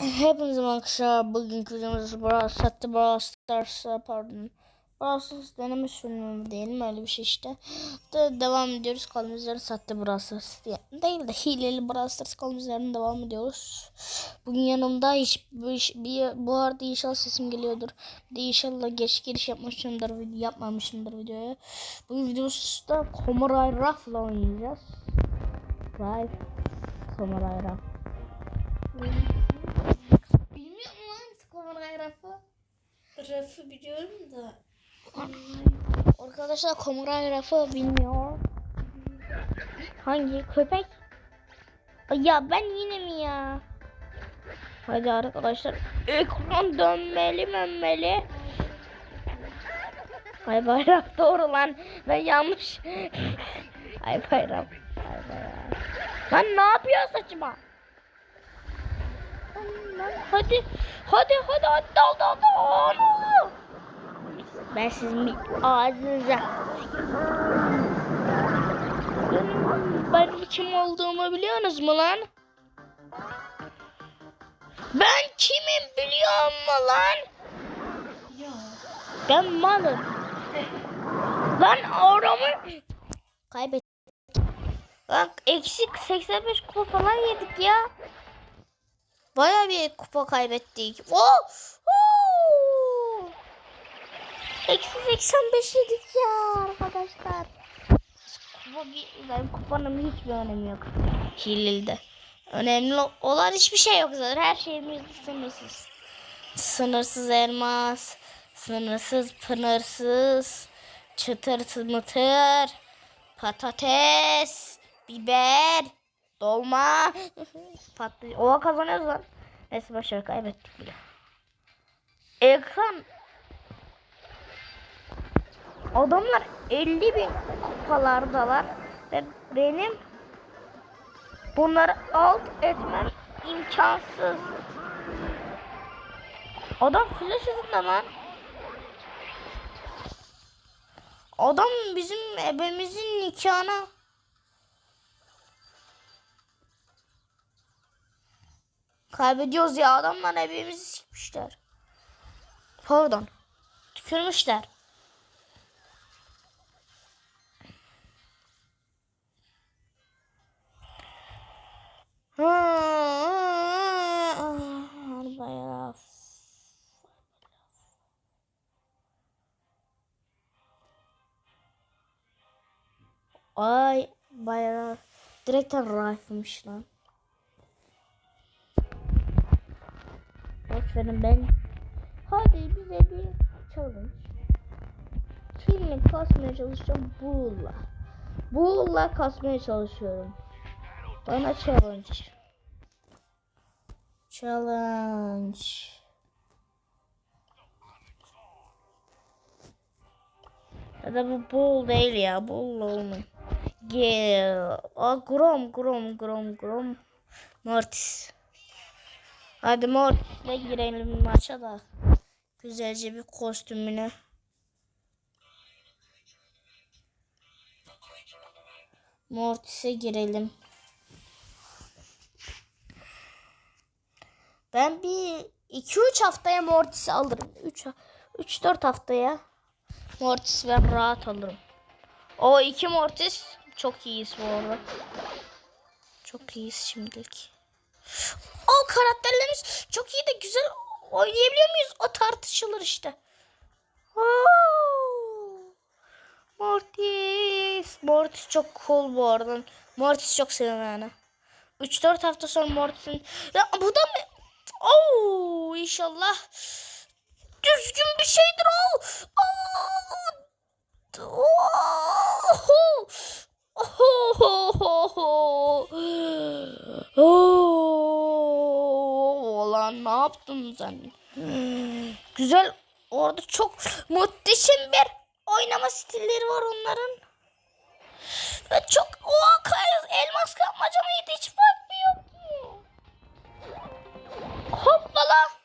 Hepinize arkadaşlar. Bugünkü videomuz Brawl Stars'ta Brawl Stars pardon. Brawl Stars deneme sürümü mi? Öyle bir şey işte. De devam ediyoruz. Kaldığımız yerden sahte Brawl Stars diye. Değil de hileli Brawl Stars kaldığımız yerden devam ediyoruz. Bugün yanımda hiç bu, iş- bir, bu arada inşallah sesim geliyordur. Bir de inşallah geç giriş yapmışımdır video yapmamışımdır videoya bugün videomuzda Komoray Raf'la oynayacağız. Live Komoray Raf Komoray Raf'ı? Rafı biliyorum da. Arkadaşlar Komoray Raf'ı bilmiyor. Hangi köpek? Ya ben yine mi ya? Hadi arkadaşlar. Ekran dönmeli dönmeli. Ay bayram doğru lan. Ben yanlış. Ay bayram. Ay bayram. Lan ne yapıyor saçıma? Lan hadi. Hadi hadi hadi dal dal dal. Ben sizin ağzınıza. Ben kim olduğumu biliyorsunuz mu lan? Ben kimim biliyor musun lan? Ben malım. Lan oramı kaybet. Bak eksik 85 kupa falan yedik ya. Baya bir kupa kaybettik. Oh! Oh! Eksi 85 yedik ya arkadaşlar. Kupa ben kupanın hiçbir önemi yok. Hilil'de. Önemli olan hiçbir şey yok zaten. Her şeyimiz sınırsız. Sınırsız elmas, sınırsız pınırsız, çıtır mıtır, patates, biber, dolma. Patlı. Oha kazanıyoruz lan. Neyse başarı kaybettik bile. Ekran Adamlar 50 bin kupalardalar ve benim bunları alt etmem imkansız. Adam flash hızında lan. Adam bizim ebemizin nikahına. Kaybediyoruz ya adamlar ebemizi sikmişler. Pardon. Tükürmüşler. Ay bayağı direkten riflemiş lan. Verin ben. Hadi bize bir challenge. Kimle kasmaya çalışacağım? Bull'la. Bull'la kasmaya çalışıyorum. Bana challenge. Challenge. Ya da bu bull değil ya. Bull olmuyor. Gel. Aa, Grom, Grom, Grom, Grom. Mortis. Hadi Mortis'le girelim maça da. Güzelce bir kostümüne. Mortis'e girelim. Ben bir 2-3 haftaya Mortis alırım. 3 3-4 haftaya Mortis ben rahat alırım. O iki Mortis çok iyiyiz bu arada. Çok iyiyiz şimdilik. O karakterlerimiz çok iyi de güzel oynayabiliyor muyuz? O tartışılır işte. Mortis. Mortis çok cool bu arada. Mortis çok seviyorum yani. 3-4 hafta sonra Mortis'in... Ya bu da mı? Oo, inşallah düzgün bir şeydir o. Oo. Oo. Lan ne yaptın sen? Güzel. Orada çok muhteşem bir oynama stilleri var onların. Ve çok o elmas kapmaca mıydı hiç mu? Hoppala.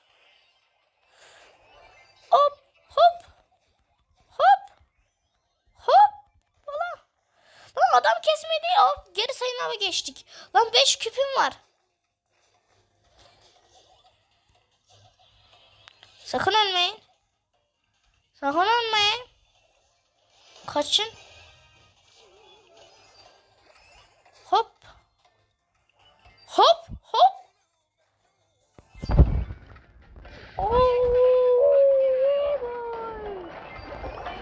Adam kesmedi ya. Geri sayımına geçtik. Lan 5 küpüm var. Sakın ölmeyin. Sakın ölmeyin. Kaçın. Hop. Hop hop.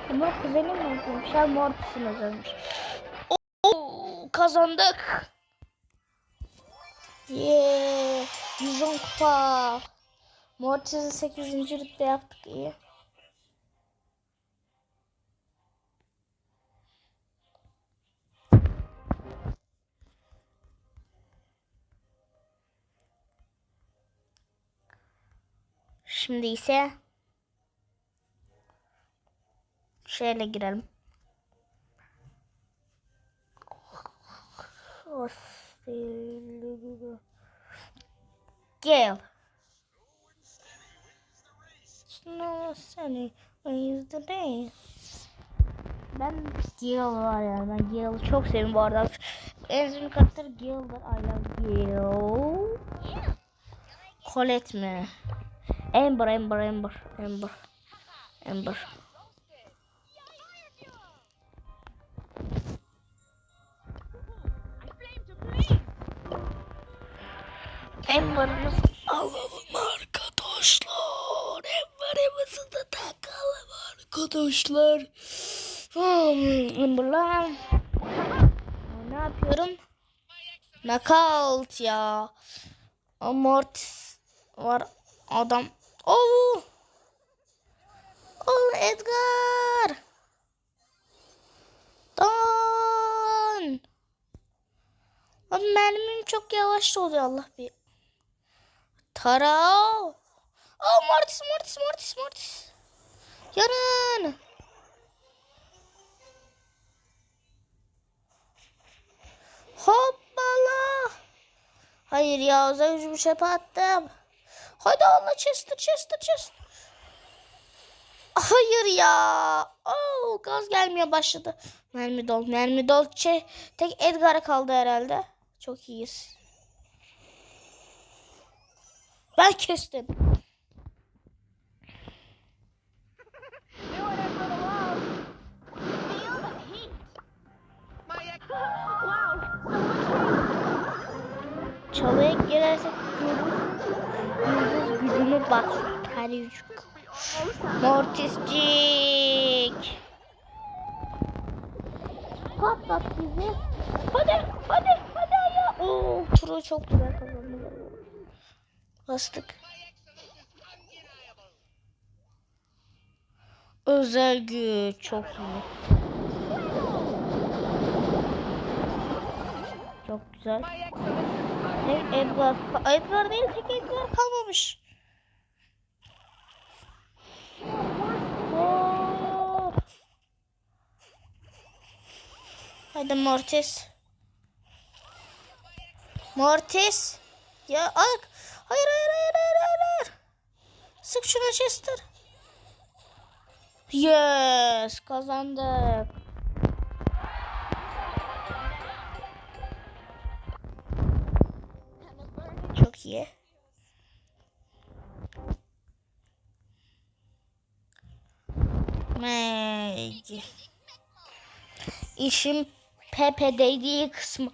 Ama kuzenim mi yapıyormuş? Ha Mortis'in özelmiş. Oo, kazandık. Yeah. 110 kupa. Mortis'i 8. rütbe yaptık iyi. Şimdi ise şöyle girelim. Gale. Snow sunny wins the day. Ben Gale var ya ben Gale'ı çok seviyorum bu arada. En sevdiğim karakter Gale'dır. I love Gale. Colette mi? Amber, Amber, Amber, Amber, Amber. Amber'ımız alalım arkadaşlar. Amber'ımızı da takalım arkadaşlar. Amber'la ne yapıyorum? Knockout ya. Amortis var adam. Oh! Oh Edgar! Abi mermim çok yavaş oluyor Allah bir. Tara! Oh Mortis Mortis Mortis Mortis. Yarın. Hoppala. Hayır ya özel gücümü çöpe attım. Hadi Allah Chester Chester Chester. Hayır ya. Oh, gaz gelmeye başladı. Mermi dol, mermi dol. Şey, tek Edgar'a kaldı herhalde. Çok iyiyiz. Ben kestim. Çalıya girersek yıldız gücümü bak. Her yüzük. Mortiscik. Patlat bizi. Hadi hadi. Oo, turu çok güzel kazandı. Bastık. Özel güç çok iyi. Çok güzel. Tek Edgar. Edgar değil tek Edgar kalmamış. Oo. Hadi Mortis. Mortis. Ya ak. Hayır hayır hayır hayır hayır. hayır. Sık şuna Chester. Yes kazandık. Çok iyi. Meg. İşin Pepe dediği kısmı.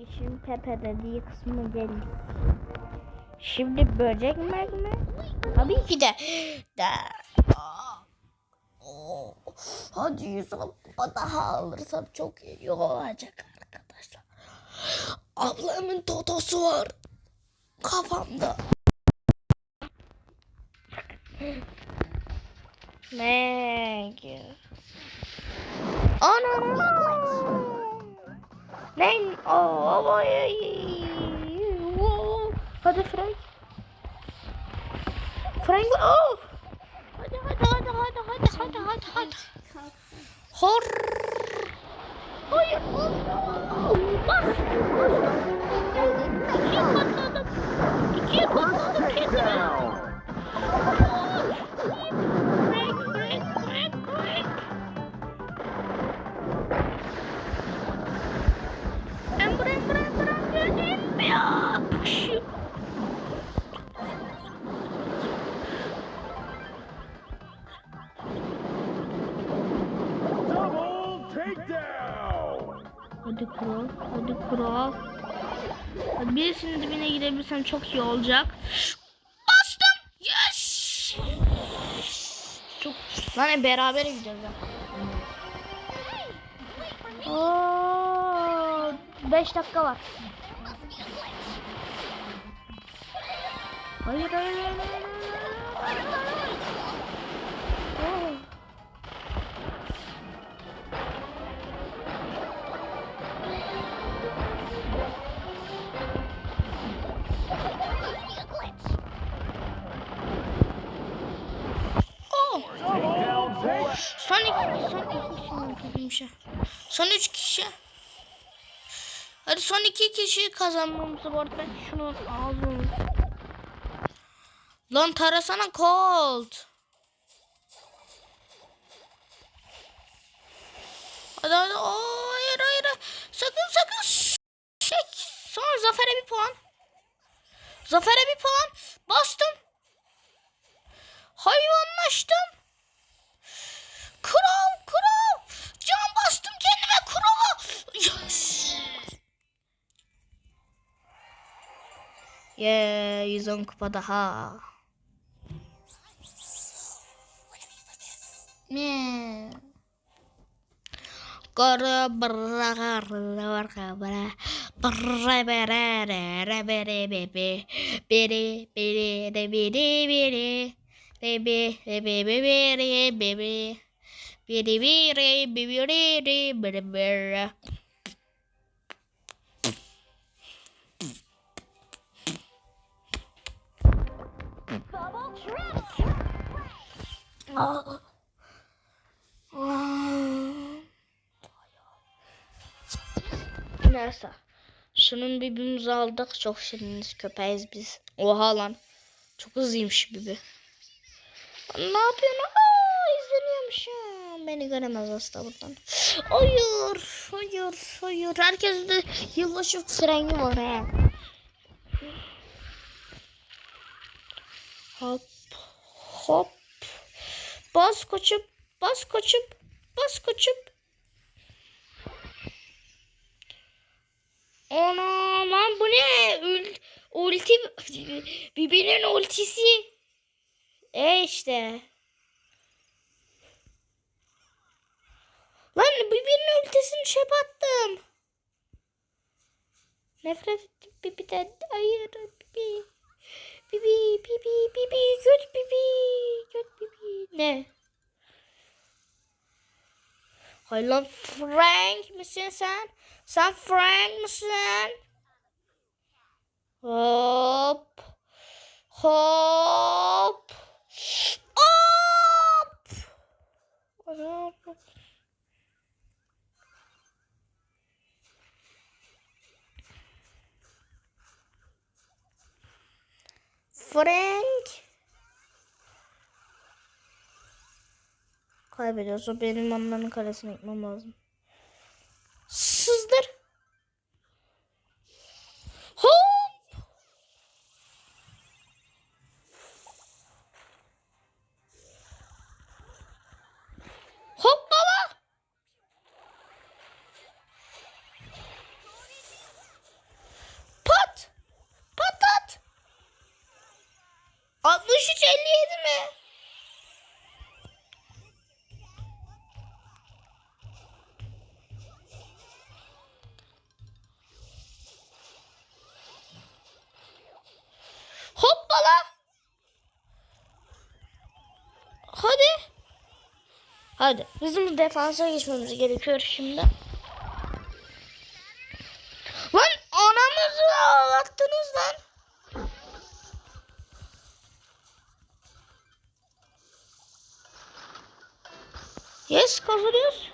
İşin Pepe dediği kısmı geldi. Şimdi böcek meg mi? Tabii ki de. de. Oo. Hadi yüz abla daha alırsam çok iyi olacak arkadaşlar. Ablamın totosu var. Kafamda. Meg. Ana. Ne? Oh, oh, oh. Hadi Frank. Frank. Oh. Hadi hadi hadi hadi hadi hadi hadi hadi. Hor. Hayır. Bas. İkiye katladım. İkiye katladım kendime. Birisinin dibine girebilirsem çok iyi olacak. Bastım. Yes. Çok lan beraber gidiyoruz ya. Oo, 5 dakika var. Hayır hayır hayır. hayır, hayır, Son iki, son iki kişi mi şey. Son üç kişi. Hadi son iki kişi kazanmamız var. Ben şunu aldım. Lan tarasana Colt. Hadi hadi. Oo, hayır hayır. Sakın sakın. Şey, son Zafer'e bir puan. Zafer'e bir puan. Bastım. Hayvanlaştım. Kral kral. Can bastım kendime krala. Yes. Yeah, 110 kupa daha. Yeah. Kara bra bra bra bra bra bra bere bebe bere bere de bere bere bebe bebe bere bere bere bere bere bere Aa. Aa. Neyse. Şunun birbirimizi aldık. Çok şiriniz köpeğiz biz. Oha lan. Çok hızlıymış bibi. Ne yapıyorsun? Aa, izleniyormuş. Beni göremez hasta buradan. Hayır. Hayır. Hayır. Herkes de yılbaşı freni var he. Hop. Hop. Bas koçum. Bas koçum. Bas koçum. Ana lan bu ne? Ul, ulti Bibi'nin ultisi. E işte. Lan Bibi'nin ultisini çöp attım. Nefret ettim Bibi'den. Hayır Bibi. Bibi, Bibi, Bibi, göt Bibi, göt Bibi. Ne? Hayır lan Frank misin sen? Sen Frank mısın? Hop. Hop. Hop. Hop. Frank. Kaybediyoruz. O benim onların kalesine gitmem lazım. Sızdır. Hop. Hadi. Bizim defansa geçmemiz gerekiyor şimdi. Lan anamızı ağlattınız lan. Yes kazanıyoruz.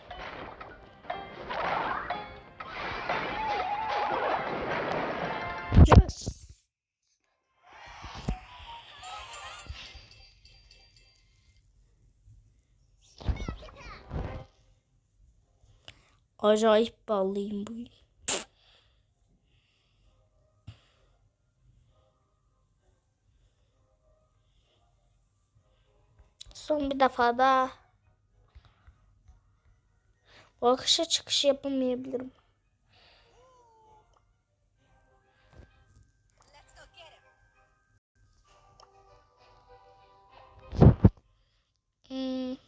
Rojões para o limbo. Zombi da fada. Bakışa çıkış yapamayabilirim. Hmm.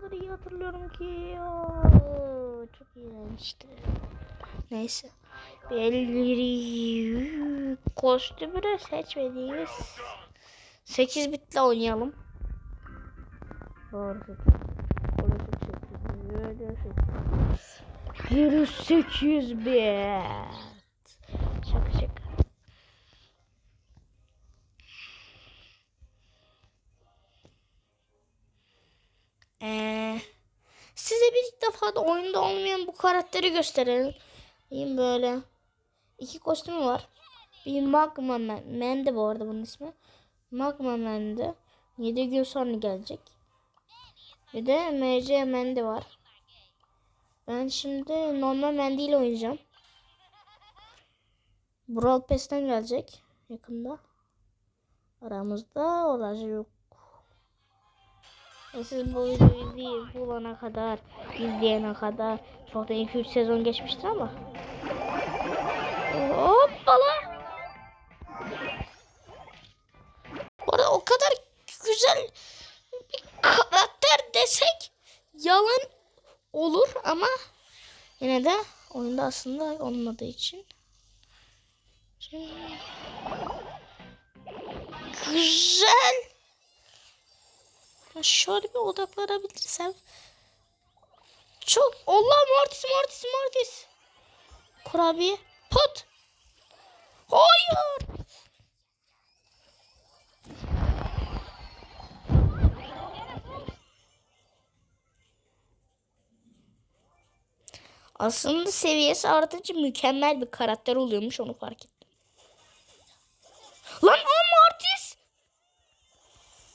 Kadar iyi hatırlıyorum ki. ya. Çok iğrençti. Neyse. Belli kostümü de seçmediğimiz 8 bitle oynayalım. Doğru seçim. 8 bit. Bir defa da oyunda olmayan bu karakteri gösterelim. İyiyim böyle. İki kostümü var. Bir Magma Man. Mende bu arada bunun ismi. Magma Man'de. 7 gün sonra gelecek. Bir de MC Mende var. Ben şimdi normal Mendy ile oynayacağım. Brawl Pass'ten gelecek yakında. Aramızda olacak. Ve siz bu videoyu bulana kadar, izleyene kadar çoktan 2-3 sezon geçmiştir ama. Hoppala. Bu arada o kadar güzel bir karakter desek yalan olur ama yine de oyunda aslında olmadığı için. Şimdi... Güzel. Şöyle bir odaklanabilirsem. Çok Allah Mortis Mortis Mortis. Kurabiye. Pot. Hayır. Aslında seviyesi artınca mükemmel bir karakter oluyormuş onu fark ettim. Lan o Mortis.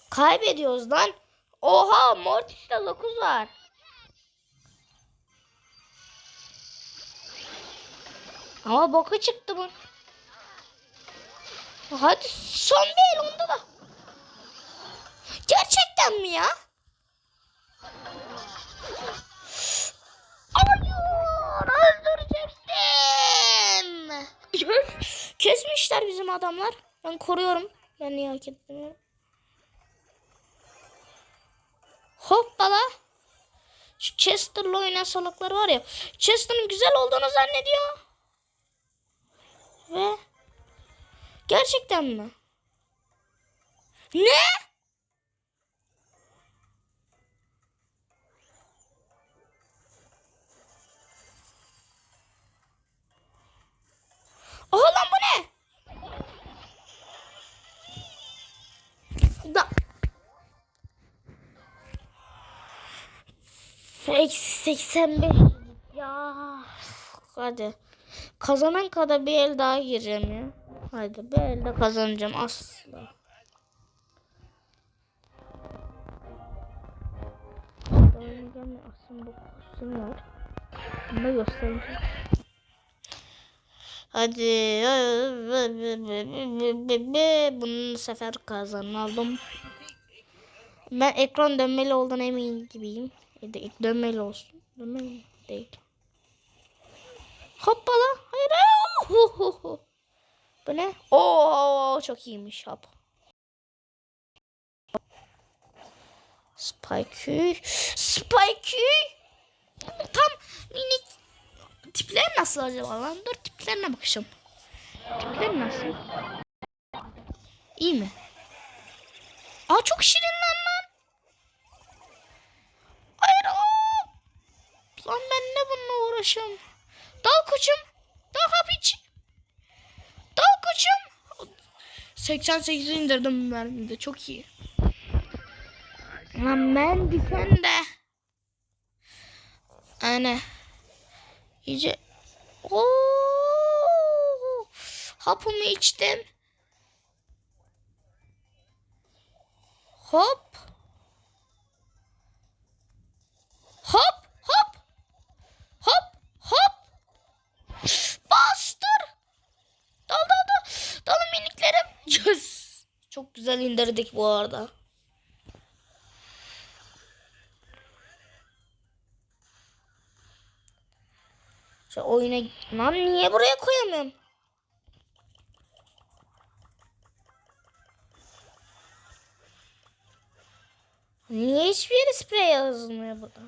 Kaybediyoruz lan. Oha Mortis'te 9 var. Ama boka çıktı bu. Hadi son bir onda da. Gerçekten mi ya? Hayır öldürecektim. Kesmişler bizim adamlar. Ben koruyorum. Ben niye hak ettim? Hoppala. Şu Chester'la oynayan salaklar var ya. Chester'ın güzel olduğunu zannediyor. Ve gerçekten mi? Ne? Oha bu ne? Da. Eksi 85 ya. Hadi. Kazanan kadar bir el daha gireceğim ya. Hadi bir elde kazanacağım asla. Aslında bu kostüm var. Bunu da göstereyim. Hadi. Bunu sefer kazanalım. Ben ekran dönmeli olduğuna emin gibiyim. Ya da dönmeli olsun. Dönmeli değil. Hoppala. Hayır. hayır. Bu ne? Oo çok iyiymiş hop. Spike. Spike. Tam minik. Tipler nasıl acaba lan? Dur tiplerine bakacağım. Tipler nasıl? İyi mi? Aa çok şirin lan ne bununla uğraşıyorum? Dal koçum. Dal hapiç. Dal koçum. 88 indirdim ben de çok iyi. Lan ben sen de. Ana. İyice. Oo. Hapımı içtim. Hop. Bastır. Dal dal dal. Dalın miniklerim. Yes. Çok güzel indirdik bu arada. Şu oyuna... Lan niye buraya koyamıyorum? Niye hiçbir yere sprey yazılmıyor burada?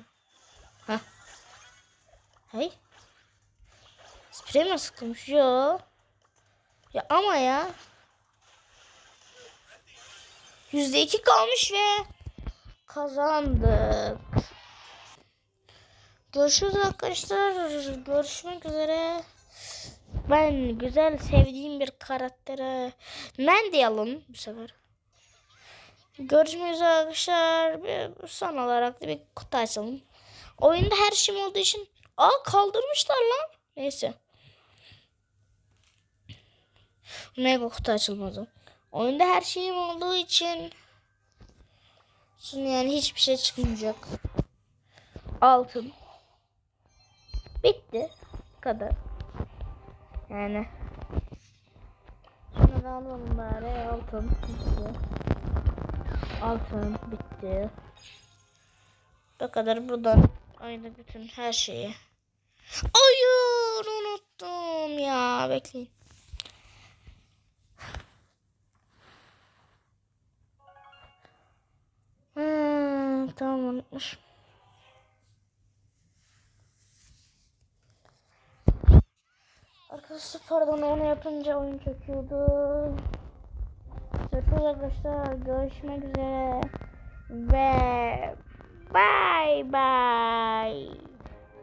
Hah. Hey. Sprey mi sıkılmış? Yo. Ya ama ya. Yüzde iki kalmış ve kazandık. Görüşürüz arkadaşlar. Görüşmek üzere. Ben güzel sevdiğim bir karaktere Mandy alın bu sefer. Görüşmek üzere arkadaşlar. Bir, son olarak da bir kutu açalım. Oyunda her şeyim olduğu için Aa kaldırmışlar lan. Neyse. Mega kutu açılmadı. Oyunda her şeyim olduğu için Şimdi yani hiçbir şey çıkmayacak. Altın. Bitti. Bu kadar. Yani. Şunu da alalım bari. Altın. Bitti. Altın. Bitti. Bu kadar buradan aynı bütün her şeyi. Hayır unuttum ya. Bekleyin. Tamam unutmuşum. Arkadaşlar pardon onu yapınca oyun çöküyordu. Görüşürüz arkadaşlar. Görüşmek üzere. Ve bye bye.